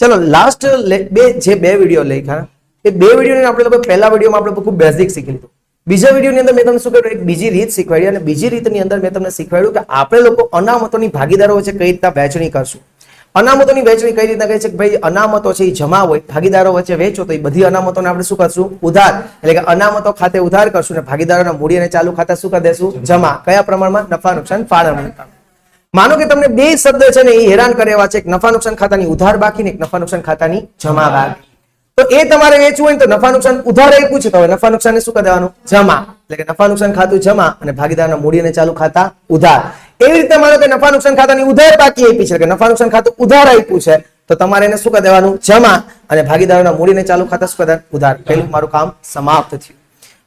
ચલો લાસ્ટ બે, જે બે વીડિયો લખ્યા એ બે વિડીયોને આપણે લોકો પહેલા વિડીયોમાં આપણે ખૂબ બેઝિક શીખી લીધું. બીજા વિડીયોની અંદર મેં તમને શું કર્યું? એક બીજી રીત શીખવાડી અને બીજી રીતની અંદર મેં તમને શીખવાડ્યું કે આપણે લોકો અનામતોની ભાગીદારો વચ્ચે કઈ રીતના વહેંચણી કરશું. અનામતોની વહેંચણી કઈ રીતના કહે છે કે ભાઈ, અનામતો છે એ જમા હોય, ભાગીદારો વચ્ચે વેચો તો એ બધી અનામતોને આપણે શું કરશું? ઉધાર. એટલે કે અનામતો ખાતે ઉધાર કરશું ને ભાગીદારોના મૂડી અને ચાલુ ખાતા શું કરી દેશું? જમા. કયા પ્રમાણમાં? નફા, નુકસાન, ફાળવણી. માનો કે તમને બે શબ્દ છે ને એ હેરાન કરે છે, એક નફા નુકસાન ખાતાની ઉધાર બાકી ને એક નફા નુકસાન ખાતાની જમા બાકી. તો એ તમારે વેચવું હોય તો નફા નુકસાન ઉધાર આપ્યું છે, તો નફા નુકસાન શું કરી દેવાનું? જમા. એટલે કે નફા નુકસાન ખાતું જમા અને ભાગીદારના મૂડી અને ચાલુ ખાતા ઉધાર. એવી રીતે માનો કે નફા નુકસાન ખાતાની ઉધાર બાકી આપી છે કે નફા નુકસાન ખાતું ઉધાર આપ્યું છે, તો તમારે એને શું કરી દેવાનું? જમા. અને ભાગીદારોના મૂડીને ચાલુ ખાતા શું કરી ઉધાર. પહેલું મારું કામ સમાપ્ત થયું.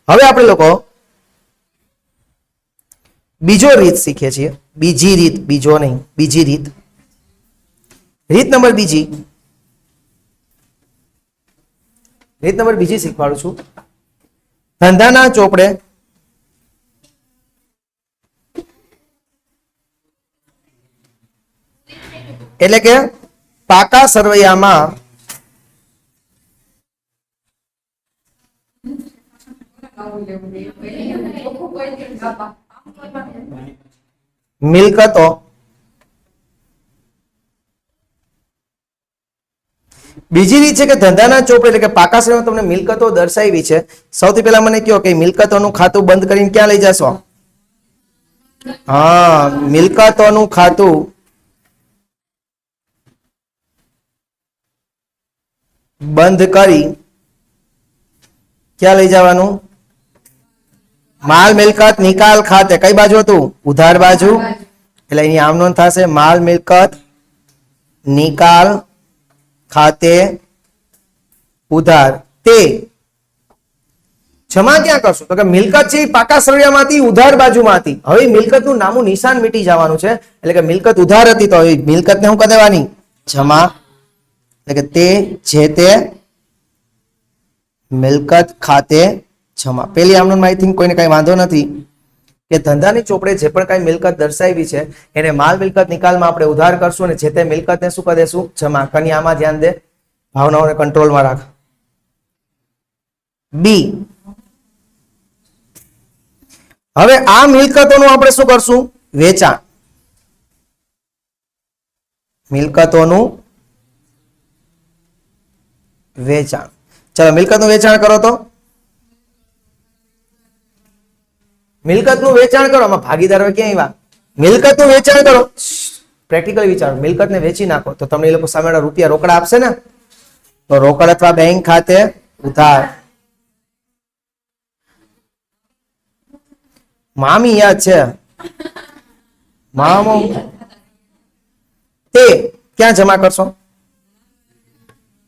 હવે આપણે લોકો બીજો રીત શીખીએ છીએ. બીજી રીત, બીજો નહીં, બીજી રીત. રીત નંબર બીજી. રીત નંબર બીજી શીખવાડું છું. ધંધાના ચોપડે એટલે કે પાકા સરવૈયામાં મિલકતો. બીજી રીત છે કે ધંધાના ચોપડે, એટલે કે પાકા શ્રેણીમાં તમને મિલકતો દર્શાવી છે. સૌથી પહેલા મને કહો કે મિલકતોનું ખાતું બંધ કરીને ક્યાં લઈ જશો? હા, મિલકતોનું ખાતું. બંધ કરી ક્યાં લઈ જવાનું? માલ મિલકત નિકાલ ખાતે કઈ બાજુ હતું? ઉધાર બાજુ. એટલે એની આમ નોંધ થશે માલ મિલકત નિકાલ ખાતે ઉધાર. તે જમા ક્યાં કરશું? તો કે મિલકત છે પાકા સરવૈયામાંથી ઉધાર બાજુમાંથી. હવે મિલકતનું નામું નિશાન મીટી જવાનું છે. એટલે કે મિલકત ઉધાર હતી તો હવે મિલકતને શું કરી દેવાની જમા. એટલે કે તે જે તે મિલકત ખાતે જમા પેલી આમનું આઈ થિંક કોઈને કઈ વાંધો નથી કે ધંધાની ચોપડે જે પણ કઈ મિલકત દર્શાવી છે, એને માલ મિલકત નિકાલમાં આપણે ઉધાર કરશું અને જે તે મિલકતને શું કરી દેશું? જમા કની આમાં ધ્યાન દે. ભાવનાઓને કંટ્રોલમાં રાખ. બી હવે આ મિલકતોનું આપણે શું કરશું? વેચાણ. મિલકતોનું વેચાણ. ચલો, મિલકતનું વેચાણ કરો તો. મિલકતનું વેચાણ કરો. આમાં ભાગીદારો ક્યાં આવ્યા? મિલકતનું વેચાણ કરો. પ્રેક્ટિકલ વિચારો. મિલકતને વેચી નાખો. તો તમને એ લોકો સામે રૂપિયા રોકડા આપશે ને? તો રોકડ અથવા બેંક ખાતે ઉધાર. મામી યાદ છે? મામો. તે ક્યાં જમા કરશો?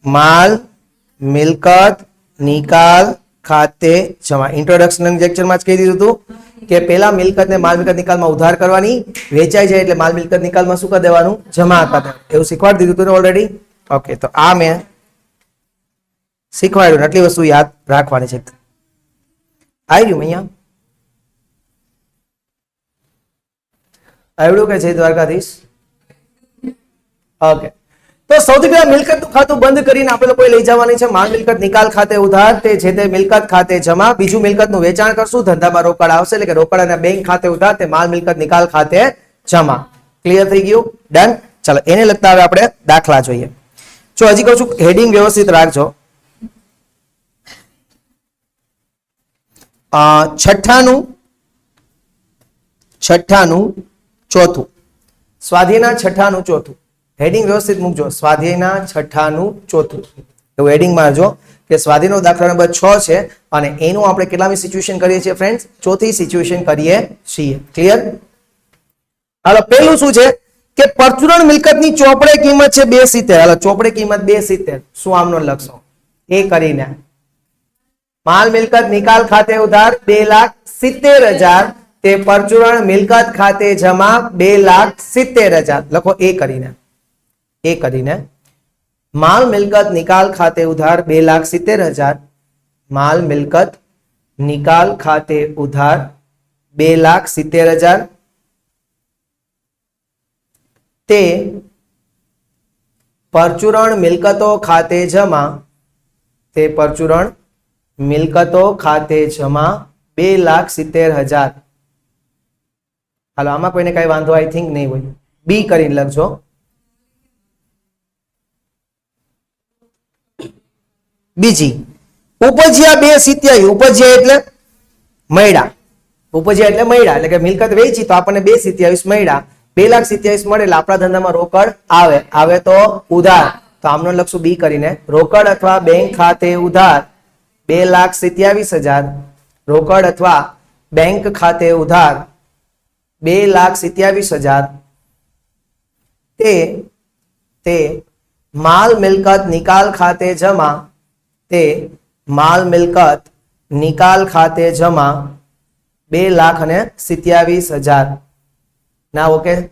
માલ, મિલકત, નિકાલ ખાતે જમા. ઇન્ટ્રોડક્શન લેક્ચરમાં જ કહી દીધું હતું કે પેલા મિલકતને માલ મિલકત નિકાલમાં ઉધાર કરવાની, વેચાઈ જાય એટલે માલ મિલકત નિકાલમાં શું કરી દેવાનું? જમા કરી એવું શીખવાડી દીધું હતું ઓલરેડી ઓકે તો આ મેં શીખવાડ્યું આટલી વસ્તુ યાદ રાખવાની છે. આવી ગયું અહીંયા. આવડ્યું કે જય દ્વારકાધીશ? ઓકે તો સૌથી પહેલા મિલકતનું ખાતું બંધ કરીને આપણે લોકોએ લઈ જવાની છે. માલ મિલકત, નિકાલ ખાતે ઉધાર, તે જે તે મિલકત ખાતે જમા. બીજું મિલકતનું વેચાણ કરશું. ધંધામાં રોકડ આવશે. એટલે કે રોકડ અને બેંક ખાતે ઉધાર, તે માલ મિલકત, નિકાલ ખાતે જમા. ક્લિયર થઈ ગયું? ડન ચાલો, એને લગતા હવે આપણે દાખલા જોઈએ. જો હજી કહું છું હેડિંગ વ્યવસ્થિત રાખજો. છઠ્ઠાનું છઠ્ઠાનું ચોથું. સ્વાધીના છઠ્ઠાનું ચોથું. હેડિંગ વ્યવસ્થિત મૂકજો. સ્વાધ્યાયના છઠ્ઠાનું ચોથું. એવું હેડિંગમાં જો કે સ્વાધ્યાયનો દાખલા નંબર છ છે અને એનું આપણે કેટલામી સિચ્યુએશન કરીએ છીએ ફ્રેન્ડ્સ ચોથી સિચ્યુએશન કરીએ છીએ. ક્લિયર હાલો પેલું શું છે? કે પરચુરણ મિલકતની ચોપડે કિંમત છે બે સિત્તેર હાલો, ચોપડે કિંમત બે સિત્તેર શું આમનો લખશો એ કરીને. માલ મિલકત નિકાલ ખાતે ઉધાર બે લાખ સિત્તેર હજાર. તે પરચુરણ મિલકત ખાતે જમા બે લાખ સિત્તેર હજાર. લખો એ કરીને. એ કરીને માલ મિલકત નિકાલ ખાતે ઉધાર બે લાખ સિત્તેર હજાર. માલ મિલકત નિકાલ ખાતે ઉધાર બે લાખ સિત્તેર હજાર. તે પરચુરણ મિલકતો ખાતે જમા, તે પરચુરણ મિલકતો ખાતે જમા બે લાખ સિત્તેર હજાર. હાલો, આમાં કોઈને કઈ વાંધો આઈ થિંક નહીં હોય. બી કરીને લખજો. બીજી ઉપજ્યા બે સિત્યાવી ઉપજ્યા એટલે મૈડા ઉપજ્યા એટલે મૈડા એટલે કે મિલકત વેચી તો આપણને બે સિત્યાવીસ મૈડા બે લાખ સિત્યાવીસ મળે આપણા ધંધામાં રોકડ આવે. આવે તો ઉધાર. તો આમનો લખશું બી કરીને. રોકડ અથવા બેંક ખાતે ઉધાર, બે લાખ સિત્યાવીસ હજાર. રોકડ અથવા બેંક ખાતે ઉધાર, બે લાખ સિત્યાવીસ હજાર. તે તે માલ મિલકત નિકાલ ખાતે જમા તે માલ મિલકત નિકાલ ખાતે જમા બે લાખ અને સિત્યાવીસ હજાર. ના ઓકે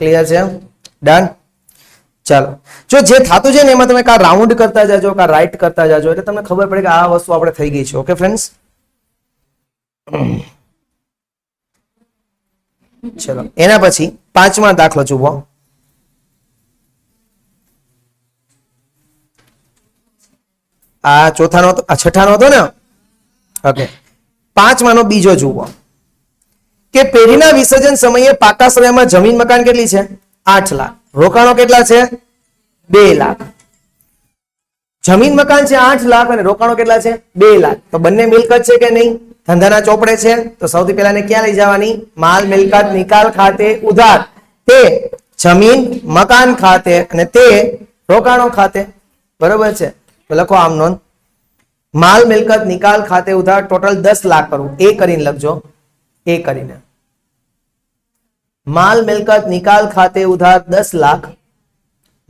ક્લિયર છે? ડન ચાલો. જો જે થતું છે ને એમાં તમે કા રાઉન્ડ કરતા જાજો કા રાઈટ કરતા જાજો એટલે તમને ખબર પડે કે આ વસ્તુ આપણે થઈ ગઈ છે. ઓકે ફ્રેન્ડ્સ ચલો. એના પછી પાંચમા દાખલો જુઓ. આ ચોથાનો આ છઠ્ઠાનો હતો ને? ઓકે પાંચમાનો બીજો જુઓ. કે પેઢીના વિસર્જન સમયે પાકા સમયમાં જમીન મકાન કેટલી છે? આઠ લાખ. રોકાણો કેટલા છે? બે લાખ. જમીન મકાન છે આઠ લાખ અને રોકાણો કેટલા છે? બે લાખ. તો બંને મિલકત છે કે નહીં? ધંધાના ચોપડે છે? તો સૌથી પહેલા ક્યાં લઈ જવાની? માલ, મિલકત, નિકાલ ખાતે ઉધાર. તે જમીન, મકાન ખાતે અને તે રોકાણો ખાતે. બરોબર છે? લખો આમ નોંધ. માલ મિલકત નિકાલ ખાતે ઉધાર ટોટલ દસ લાખ કરવું એ કરીને લખજો. એ કરીને. માલ મિલકત નિકાલ ખાતે ઉધાર દસ લાખ.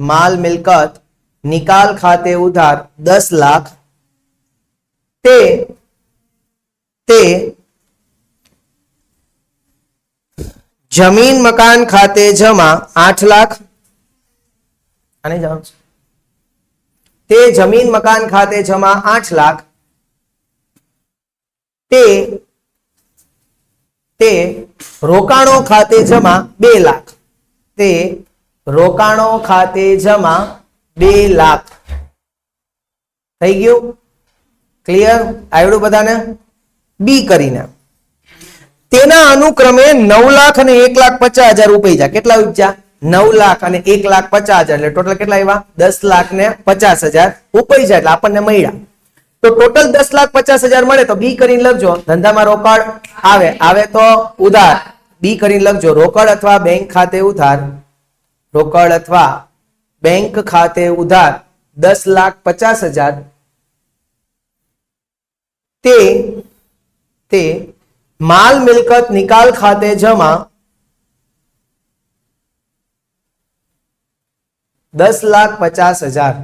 માલ મિલકત નિકાલ ખાતે ઉધાર દસ લાખ. તે તે જમીન મકાન ખાતે જમા આઠ લાખ. આને જાણો છો. તે જમીન મકાન ખાતે જમા આઠ લાખ. તે તે રોકાણો ખાતે જમા બે લાખ. તે રોકાણો ખાતે જમા બે લાખ. થઈ ગયું? ક્લિયર આવડું બધાને? બી કરીને. તેના અનુક્રમે નવ લાખ અને એક લાખ પચાસ હજાર ઉપજા કેટલા ઉપજ્યા નવ લાખ અને એક લાખ પચાસ હજાર. એટલે ટોટલ કેટલા આવ્યા? દસ લાખ ને પચાસ હજાર ઉપજ્યા એટલે આપણને મળ્યા. તો ટોટલ દસ લાખ પચાસ હજાર મળે તો બી કરીને લખજો. ધંધામાં રોકડ આવે. આવે તો ઉધાર. બી કરીને લખજો. રોકડ અથવા બેંક ખાતે ઉધાર. રોકડ અથવા બેંક ખાતે ઉધાર. દસ લાખ પચાસ હજાર. તે તે માલ મિલકત નિકાલ ખાતે જમા દસ લાખ પચાસ હજાર.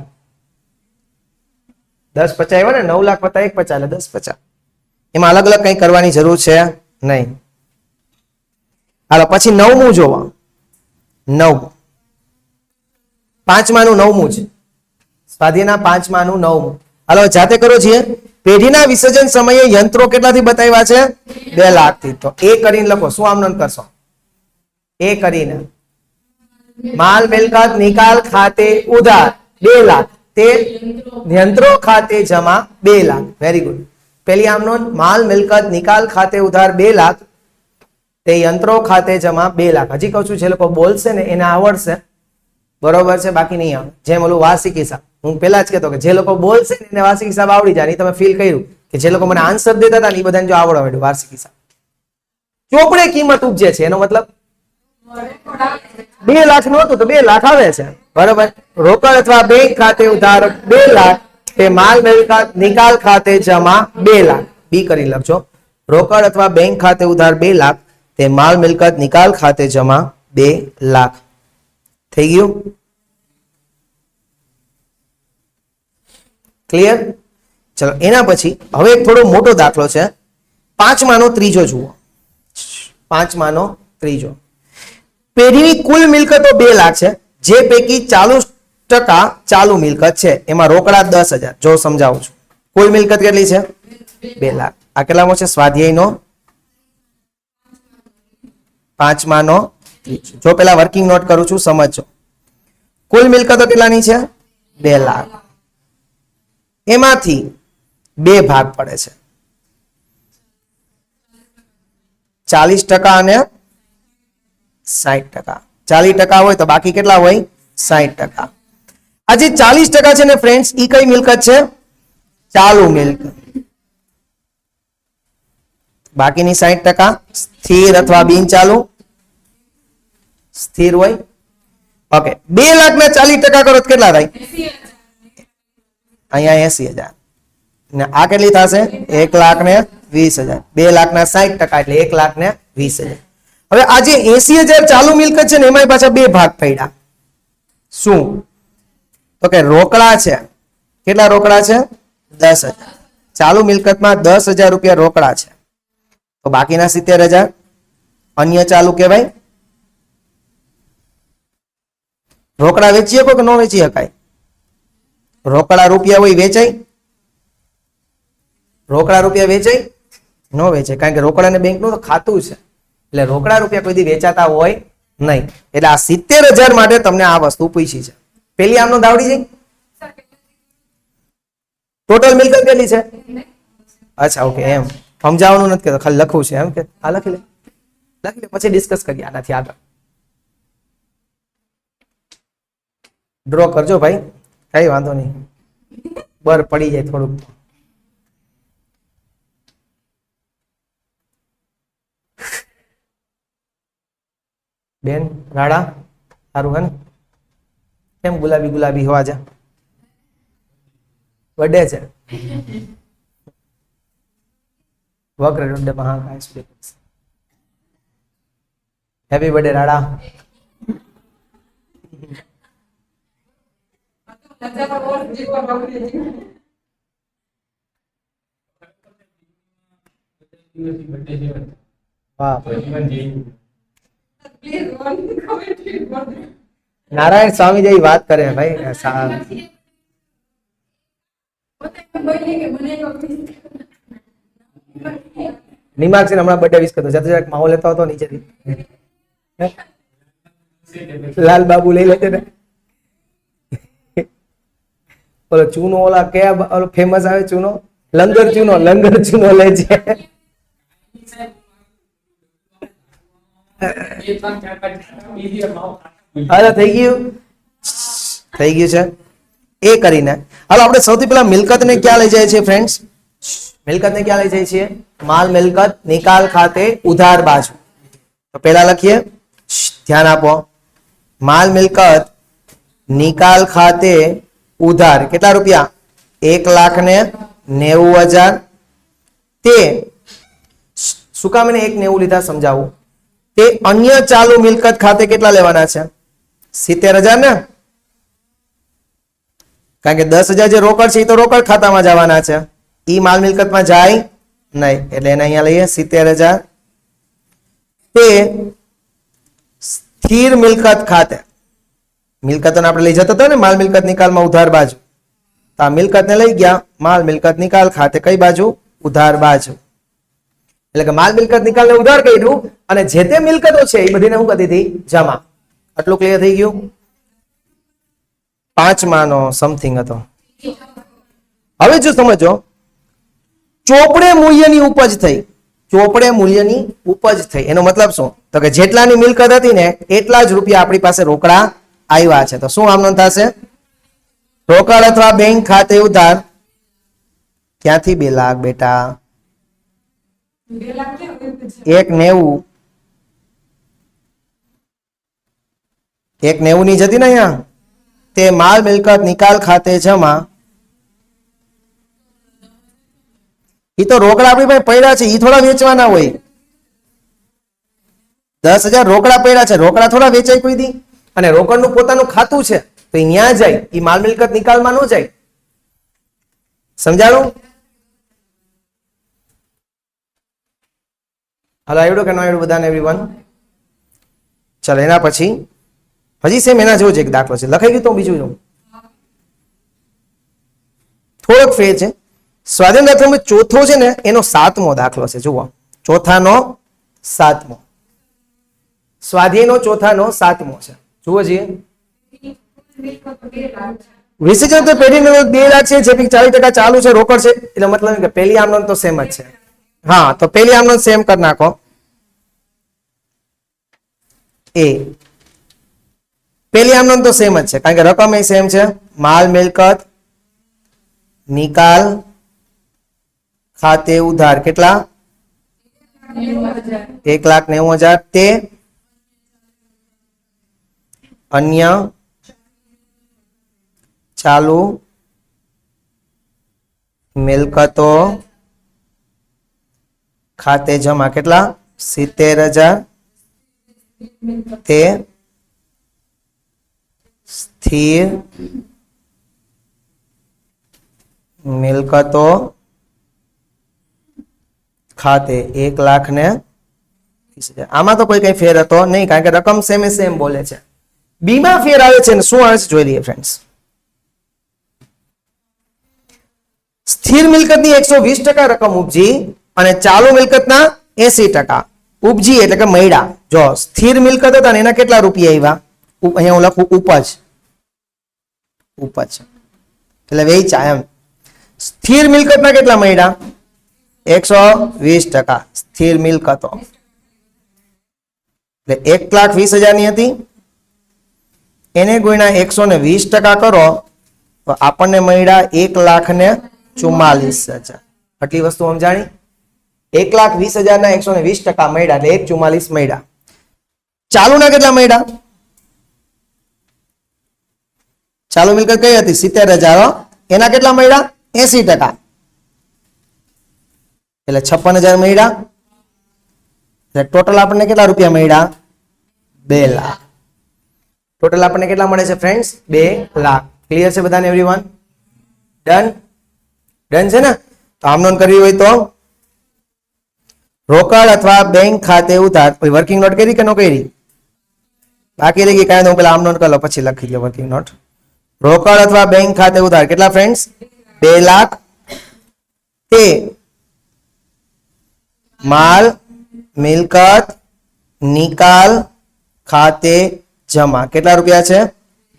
દસ પચાસ આવ્યો ને? નવ લાખ પચાસ, એક પચાસ એટલે દસ પચાસ. એમાં અલગ અલગ કંઈ કરવાની જરૂર છે? નહીં. હાલો, પછી નવમું જોવા. નવ. પાંચમાનું નવમું છે. સ્વાધ્યાયના પાંચમાનું નવમું. હાલો જાતે કરો છીએ પેઢીના વિસર્જન સમયે યંત્રો કેટલાથી બતાવ્યા છે? બે લાખથી. તો એ કરીને લખો. શું આમ કરશો? એ કરીને. માલ મિલકત, નિકાલ ખાતે ઉધાર, બે લાખ. તે યંત્રો ખાતે જમા, બે લાખ. વેરી ગુડ પેલી આમ નોંધ, માલ મિલકત, નિકાલ ખાતે ઉધાર, બે લાખ. તે યંત્રો ખાતે જમા, બે લાખ. હજી કહું છું, જે લોકો બોલશે ને, એને આવડશે. બરોબર છે, બાકી નહીં આવે. જેમ ઓલું વાર્ષિક હિસાબ. હું પેલા જ કહેતો કે જે લોકો બોલશે ને, એને વાર્ષિક હિસાબ આવડી જાય. તમે ફીલ કર્યું કે જે લોકો મને આન્સર દેતા હતા ને, એ બધાને જો આવડવા માંડ્યું, વાર્ષિક હિસાબ. ચોપડે કિંમત ઉપજે છે, એનો મતલબ? બે લાખનું હતું તો બે લાખ આવે છે. બરોબર? રોકડ અથવા બેંક ખાતે ઉધાર બે લાખ. તે માલ નિકાલ ખાતે જમા બે લાખ. બી કરી લખજો. રોકડ અથવા બેંક ખાતે ઉધાર બે લાખ. તે માલ મિલકત નિકાલ ખાતે જમા બે લાખ. થઈ ગયું? ક્લિયર ચલો, એના પછી હવે એક થોડો મોટો દાખલો છે. પાંચમાનો ત્રીજો જુઓ. પાંચમાનો ત્રીજો. પેઢીની કુલ મિલકતો બે લાખ છે. જે પૈકી ચાલુ ટકા ચાલુ મિલકત છે. એમાં રોકડા દસ હજાર. જો સમજાવું છું. કુલ મિલકત કેટલી છે? બે લાખ. આ કેટલામાં છે? સ્વાધ્યાયનો? પાંચમાનો? જો પેલા વર્કિંગ નોટ કરું છું સમજો કુલ મિલકતો કેટલાની છે? બે લાખ. એમાંથી બે ભાગ પડે છે. ચાલીસ ટકા અને સાહીઠ ટકા. ચાલીસ ટકા હોય તો બાકી કેટલા હોય? સાહીઠ ટકા. આ જે ચાલીસ ટકા છે ને ફ્રેન્ડ્સ ઈ કઈ મિલકત છે? ચાલુ મિલકત બાકીની સાહીઠ ટકા સ્થિર અથવા બિન ચાલુ? સ્થિર હોય? ઓકે. બે લાખ ના ચાલીસ ટકા કરો કેટલા થાય? અહીંયા એસી હજાર. ને આ કેટલી થશે? એક લાખ ને વીસ હજાર. બે લાખ ના સાહીઠ ટકા એટલે એક લાખ ને વીસ હજાર. હવે આ જે એસી હજાર ચાલુ મિલકત છે ને એમાં પાછા બે ભાગ પડ્યા. શું? તો કે રોકડા છે. કેટલા રોકડા છે? દસ હજાર. ચાલુ મિલકતમાં દસ હજાર રૂપિયા રોકડા છે. તો બાકીના સિત્તેર હજાર, અન્ય ચાલુ કહેવાય. રોકડા વેચી શકો કે ન વેચી શકાય? રોકડા રૂપિયા હોય વેચાય. રોકડા રૂપિયા વેચાય, ન વેચાય. કારણ કે રોકડા ને બેંકનું તો ખાતું છે. એટલે રોકડા રૂપિયા કોઈ વેચાતા હોય નહીં. એટલે આ સિત્તેર હજાર માટે તમને આ વસ્તુ પૂછી છે. પેલી આમનો દાવડી છે? ટોટલ મિલકત કેટલી છે? અચ્છા ઓકે એમ. સમજાવવાનું નથી કેતો ખાલી લખવું છે, એમ કે? આ લખી લે. લખી લે, પછી ડિસ્કસ કરીએ આનાથી આગળ. ડ્રો કરજો ભાઈ. કઈ વાંધો નહીં. બર પડી જાય થોડુંક. બેન રાડા સારું હે ને કેમ ગુલાબી ગુલાબી હવા છે? બર્થડે છે. વક્રતુંડ મહાકાય સૂર્યવંશી હેપી બર્થડે રાડા. વાહ. નારાયણ સ્વામી જેવી વાત કરે ભાઈ નિમાક્ષી હમણાં બર્થડે વિશ કરતો. જતો જરાક માહોલ લેતો હતો, નીચેથી. લાલ બાબુ લઈ લેતે ને. ઓલો ચૂનો ઓલા કયા ઓલો ફેમસ આવે ચૂનો? લંગર ચૂનો લંગર ચૂનો લે છે. હાલો, થઈ ગયું? થઈ ગયું છે. એ કરીને. હાલો, આપણે સૌથી પહેલા મિલકતને ક્યાં લઈ જાય છે ફ્રેન્ડ્સ મિલકતને ક્યાં લઈ જાય છીએ? માલ, મિલકત, નિકાલ ખાતે, ઉધાર, બાજુ. તો પહેલા લખીએ. ધ્યાન આપો. માલ, મિલકત, નિકાલ ખાતે, ઉધાર. કેટલા રૂપિયા? એક લાખ ને નેવું હજાર. તે. શું કામ એને એક નેવું લીધા? સમજાવું. તે અન્ય ચાલુ મિલકત ખાતે કેટલા લેવાના છે? સિત્તેર હજાર ને? કારણ કે દસ હજાર જે રોકડ છે એ તો રોકડ ખાતામાં જવાના છે. ઈ માલ મિલકતમાં જાય નહીં. એટલે એને અહીંયા લઈએ સિત્તેર હજાર. તે સ્થિર મિલકત ખાતે. મિલકતને આપણે લઈ જતો હતો ને માલ મિલકત નિકાલમાં ઉધાર બાજુ. તો આ મિલકતને લઈ ગયા. માલ મિલકત નિકાલ ખાતે કઈ બાજુ? ઉધાર બાજુ. એટલે કે માલ મિલકત નિકાલને ઉધાર કર્યું અને જે તે મિલકતો છે એ બધીને હું કરી હતી, જમા. આટલું ક્લિયર થઈ ગયું? પાંચમાનો સમથિંગ હતો. હવે જો સમજો, ચોપડે મૂલ્યની ઉપજ થઈ. ચોપડે મૂલ્યની ઉપજ થઈ. એનો મતલબ શું? તો કે જેટલાની મિલકત હતી ને, એટલા જ રૂપિયા આપણી પાસે રોકડા આવ્યા છે. તો શું આમનો થશે? રોકડ અથવા બેંક ખાતે ઉધાર. ક્યાંથી બે લાખ બેટા? એક નેવું. એક નેવું ની જતી ને અહીંયા? તે માલ મિલકત નિકાલ ખાતે જમા. એ તો રોકડા આપણી પાસે પડ્યા છે એ થોડા વેચવાના હોય. દસ હજાર રોકડા પડ્યા છે, રોકડા થોડા વેચાય કોઈ દી. અને રોકડનું પોતાનું ખાતું છે, તો અહીંયા જાય એ માલ મિલકત નિકાલમાં ન જાય. સમજાણું? હાલો આવડ્યું કે ન આવડ્યું બધાને એવરીવન ચાલો, એના પછી, હજી સેમ એના જેવો જ એક દાખલો છે. લખાઈ ગયું તો બીજું જોઉં. થોડોક ફેર છે. સ્વાધીન દાખલામાં ચોથો છે ને, એનો સાતમો દાખલો છે. જુઓ. ચોથાનો સાતમો. સ્વાધીનો ચોથાનો સાતમો છે. જુઓ છીએ વિસર્જન તો પેઢી બે લાખ છે, જે ચાલીસ ટકા ચાલુ છે, રોકડ છે. એટલે મતલબ કે પેલી આમનો તો સેમ જ છે. હા, તો પેલી આમનો સેમ કરી નાખો. એ. પેલી આમનો તો સેમ જ છે, કારણ કે રકમ એ સેમ છે. માલ, મિલકત, નિકાલ, ખાતે ઉધાર, કેટલા? એક લાખ નેવું હજાર. તે અન્ય ચાલુ મિલકતો ખાતે જમા કેટલા? સિત્તેર હજાર તે સ્થિર મિલકતો ખાતે એક લાખ ને આમાં તો કોઈ કઈ ફેર હતો નહીં, કારણ કે રકમ સેમ સેમ બોલે છે. બીમાં ફેર આવે છે ને, શું આવે છે? જોઈ લઈએ ફ્રેન્ડ્સ સ્થિર મિલકતની એકસો વીસ ટકા રકમ ઉપજી અને ચાલુ મિલકતના એસી ટકા. ઉપજી એટલે કે મૈડા જો સ્થિર મિલકત હતા ને એના કેટલા રૂપિયા આવ્યા? અહીંયા હું લખું, ઉપજ. ઉપજ. એટલે વેચા એમ. સ્થિર મિલકતના કેટલા મૈડા એકસો વીસ ટકા. સ્થિર મિલકતો. એટલે એક લાખ વીસ હજારની હતી. એને ગુણ્યા એકસો ને વીસ ટકા કરો, તો આપણને મળ્યા એક લાખ ને ચુમ્માલીસ હજાર. આટલી વસ્તુ સમજાણી? એક લાખ વીસ હજાર ના એકસો ને વીસ ટકા મળ્યા એટલે એક ચુમ્માલીસ મળ્યા ચાલુના કેટલા મળ્યા? ચાલુ મિલકત કઈ હતી? સિત્તેર હજાર એના કેટલા મળ્યા? એસી ટકા. એટલે છપ્પન હજાર મળ્યા. એટલે ટોટલ આપણને કેટલા રૂપિયા મળ્યા? બે લાખ. ટોટલ આપણને કેટલા મળે છે ફ્રેન્ડ્સ? બે લાખ. ક્લિયર છે બધાને એવરીવન ડન ડન છે ને? તો આમ નોંધ કરવી હોય તો રોકડ અથવા બેંક ખાતે ઉધાર વર્કિંગ નોટ કરી કે ન કરી? બાકી રહી ગઈ કાંઈ પેલા આમ નોટ કરો, પછી લખી દો વર્કિંગ નોટ રોકડ અથવા બેંક ખાતે ઉધાર, કેટલા ફ્રેન્ડ્સ બે લાખ. તે માલ, મિલકત, નિકાલ ખાતે જમા. કેટલા રૂપિયા છે?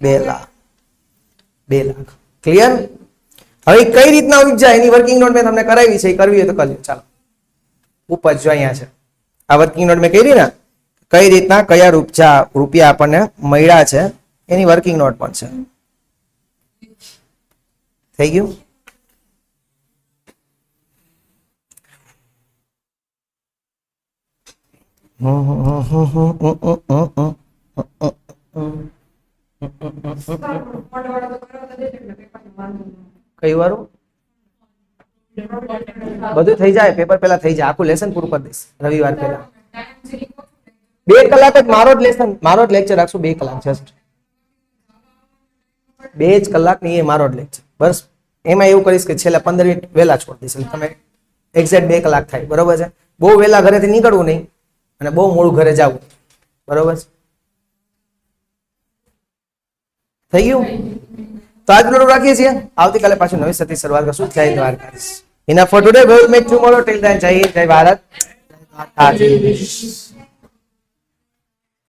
બે લાખ. બે લાખ. ક્લિયર હવે કઈ રીતના ઉપજા એની વર્કિંગ નોટ મેં તમને કરાવી છે, એ કરવી હોય તો કરજો. ચાલો. ઉપજ જો અહીંયા છે આ વર્કિંગ નોટ મેં કરી ને કઈ રીતના કયા રૂપિયા રૂપિયા આપણને મળ્યા છે એની વર્કિંગ નોટ પણ છે થઈ ગયું કઈ વારું બધું થઈ જાય પેપર પેલા થઈ જાય. આખું લેસન પૂરું કરી દઈશ, રવિવાર પહેલા. બે કલાક જ મારો જ લેસન મારો જ લેક્ચર રાખશું, બે કલાક જસ્ટ બે જ કલાકની એ મારો જ લેક્ચર બસ, એમાં એવું કરીશ કે છેલ્લા પંદર મિનિટ વહેલા છોડી દઈશ. તમે એક્ઝેક્ટ બે કલાક થાય, બરોબર છે? બહુ વહેલા ઘરેથી નીકળવું નહીં, અને બહુ મોડું ઘરે જવું. બરોબર છે? થઈ ગયું? તો એટલું રાખીએ છીએ. આવતીકાલે પાછું નવી સતી શરૂઆત કરશું. જય Dwarkadhish. Enough for today. We'll meet tomorrow. Till then, Jai Jai Bharat. જય માતાજી.